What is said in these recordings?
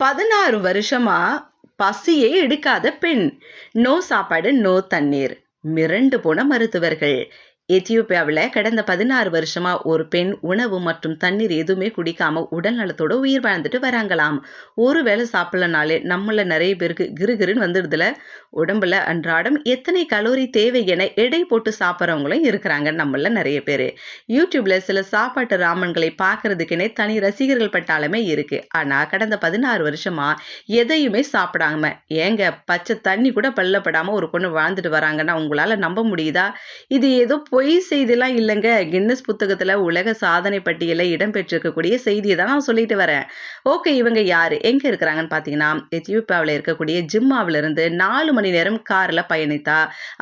பதினாறு வருஷமா பசியே எடுக்காத பெண். நோ சாப்பாடு நோ தண்ணீர். மிரண்டு போன மருத்துவர்கள். எத்தியோப்பியாவில் கடந்த பதினாறு வருஷமா ஒரு பெண் உணவு மற்றும் தண்ணீர் எதுவுமே குடிக்காம உடல் நலத்தோட உயிர் வாழ்ந்துட்டு வராங்களாம். ஒரு வேளை சாப்பிடலனாலே நம்மள நிறைய பேருக்கு கிருகிருன்னு வந்துடுதுல. உடம்புல அன்றாடம் எத்தனை கலோரி தேவை என எடை போட்டு சாப்பிட்றவங்களும் இருக்கிறாங்க நம்மள நிறைய பேர். யூடியூப்ல சில சாப்பாட்டு ராமன்களை பார்க்கறதுக்குனே தனி ரசிகர்கள் பட்டாலுமே இருக்கு. ஆனா கடந்த பதினாறு வருஷமா எதையுமே சாப்பிடாம ஏங்க பச்சை தண்ணி கூட பல்லப்படாம ஒரு பொண்ணு வாழ்ந்துட்டு வராங்கன்னா உங்களால நம்ப முடியுதா? இது ஏதோ பொய் செய்திலாம் இல்லைங்க. கின்னஸ் புத்தகத்தில் உலக சாதனை பட்டியலில் இடம்பெற்றிருக்கக்கூடிய செய்தியை தான் நான் சொல்லிட்டு வரேன். ஓகே இவங்க யார்? எங்கே இருக்கிறாங்கன்னு பார்த்தீங்கன்னா எத்தியோப்பியாவில் இருக்கக்கூடிய ஜிம்மாவிலிருந்து நாலு மணி நேரம் காரில் பயணித்தா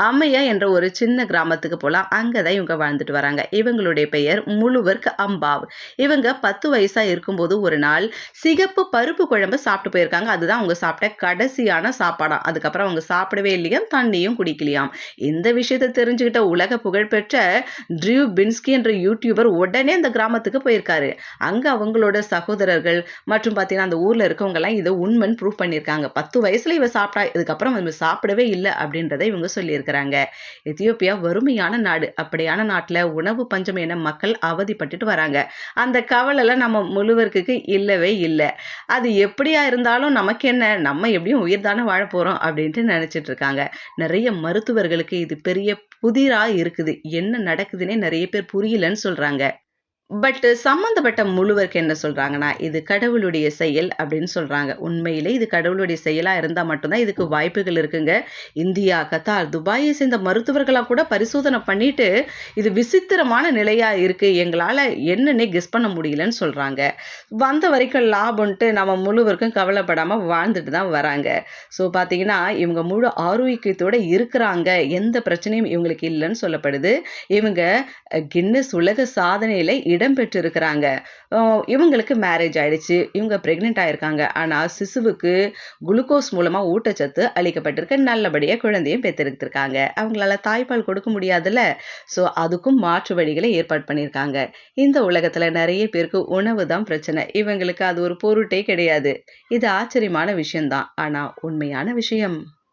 அம்மையா என்ற ஒரு சின்ன கிராமத்துக்கு போகலாம் அங்கே தான் இவங்க வாழ்ந்துட்டு வராங்க. இவங்களுடைய பெயர் முழுவர்க் அம்பாவ். இவங்க பத்து வயசாக இருக்கும்போது ஒரு நாள் சிகப்பு பருப்பு குழம்பு சாப்பிட்டு போயிருக்காங்க. அதுதான் அவங்க சாப்பிட்ட கடைசியான சாப்பாடாம் அதுக்கப்புறம் அவங்க சாப்பிடவே இல்லையாம் தண்ணியும் குடிக்கலையாம். இந்த விஷயத்தை தெரிஞ்சுக்கிட்ட உலக புகழ்பெற்ற ட்ரியூ பின்ஸ்கி என்ற யூடியூபர் உடனே அந்த கிராமத்துக்கு போயிருக்காரு. அங்கே அவங்களோட சகோதரர்கள் மற்றும் பார்த்தீங்கன்னா அந்த ஊரில் இருக்கவங்கலாம் இதை உண்மைன்னு ப்ரூவ் பண்ணியிருக்காங்க. பத்து வயசுல இவ சாப்பிட்டா இதுக்கப்புறம் இவங்க சாப்பிடவே இல்லை அப்படின்றத இவங்க சொல்லியிருக்கிறாங்க. எத்தியோப்பியா வறுமையான நாடு. அப்படியான நாட்டில் உணவு பஞ்சம் என மக்கள் அவதிப்பட்டுட்டு வராங்க. அந்த கவலைலாம் நம்ம முழுவருக்கு இல்லவே இல்லை. அது எப்படியா இருந்தாலும் நமக்கு என்ன? நம்ம எப்படியும் உயிர் தானே வாழ போகிறோம் அப்படின்ட்டு நினச்சிட்டு இருக்காங்க. நிறைய மருத்துவர்களுக்கு இது பெரிய புதிராக இருக்குது. என்ன நடக்குதுன்னே நிறைய பேர் புரியலன்னு சொல்கிறாங்க பட் சம்மந்தப்பட்ட முழுவருக்கு என்ன சொல்கிறாங்கன்னா இது கடவுளுடைய செயல் அப்படின்னு சொல்கிறாங்க உண்மையிலே இது கடவுளுடைய செயலாக இருந்தால் மட்டும்தான் இதுக்கு வாய்ப்புகள் இருக்குங்க. இந்தியா கத்தார் துபாயை சேர்ந்த மருத்துவர்களாக கூட பரிசோதனை பண்ணிட்டு இது விசித்திரமான நிலையாக இருக்குது எங்களால் என்னன்னே கெஸ் பண்ண முடியலன்னு சொல்கிறாங்க வந்த வரைக்கும் லாபம்ன்ட்டு நம்ம முழுவருக்கும் கவலைப்படாமல் வாழ்ந்துட்டு தான் வராங்க. ஸோ பார்த்தீங்கன்னா இவங்க முழு ஆரோக்கியத்தோடு இருக்கிறாங்க. எந்த பிரச்சனையும் இவங்களுக்கு இல்லைன்னு சொல்லப்படுது. இவங்க கின்னஸ் உலக சாதனையில் இடம் பெற்றிருக்கிறாங்க இவங்களுக்கு மேரேஜ் ஆயிடுச்சு இவங்க ப்ரெக்னென்ட் ஆயிருக்காங்க. ஆனால் சிசுவுக்கு குளுக்கோஸ் மூலமாக ஊட்டச்சத்து அளிக்கப்பட்டிருக்கு. நல்லபடியாக குழந்தையும் பெற்றெடுத்திருக்காங்க. அவங்களால தாய்ப்பால் கொடுக்க முடியாதுல்ல. ஸோ அதுக்கும் மாற்று வழிகளை ஏற்பாடு பண்ணியிருக்காங்க. இந்த உலகத்தில் நிறைய பேருக்கு உணவு தான் பிரச்சனை. இவங்களுக்கு அது ஒரு பொருட்டே கிடையாது. இது ஆச்சரியமான விஷயம்தான். ஆனால் உண்மையான விஷயம்.